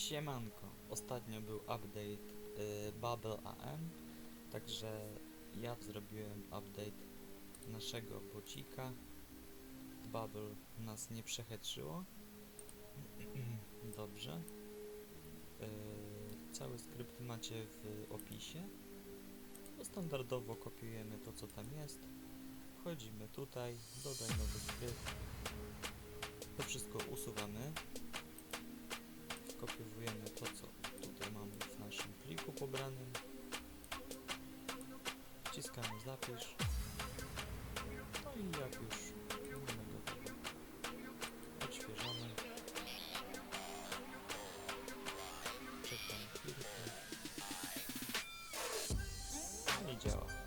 Siemanko, ostatnio był update y, Bubble AM, także ja zrobiłem update naszego bocika. Bubble nas nie przechetrzyło. Dobrze. Y, cały skrypt macie w opisie. No, standardowo kopiujemy to co tam jest. Wchodzimy tutaj, dodaj nowy skrypt. pobranym. Wciskamy zapisz. No i jak już mamy gotowe, odświeżamy. Czekam chwilkę. Nie no działa.